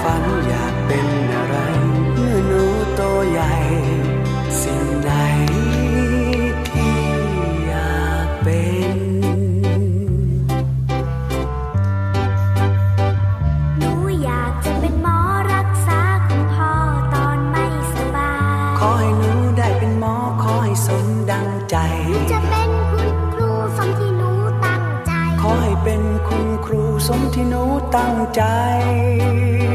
ฝันอยากเป็นอะไรเมื่อหนูโตใหญ่ สิ่งใดที่อยากเป็น หนูอยากจะเป็นหมอรักษาคุณพ่อตอนไม่สบาย ขอให้หนูได้เป็นหมอขอให้สมดังใจ จะเป็นคุณครูสมที่หนูตั้งใจ ขอให้เป็นคุณครูสมที่หนูตั้งใจพี่เบิร์ดจ้า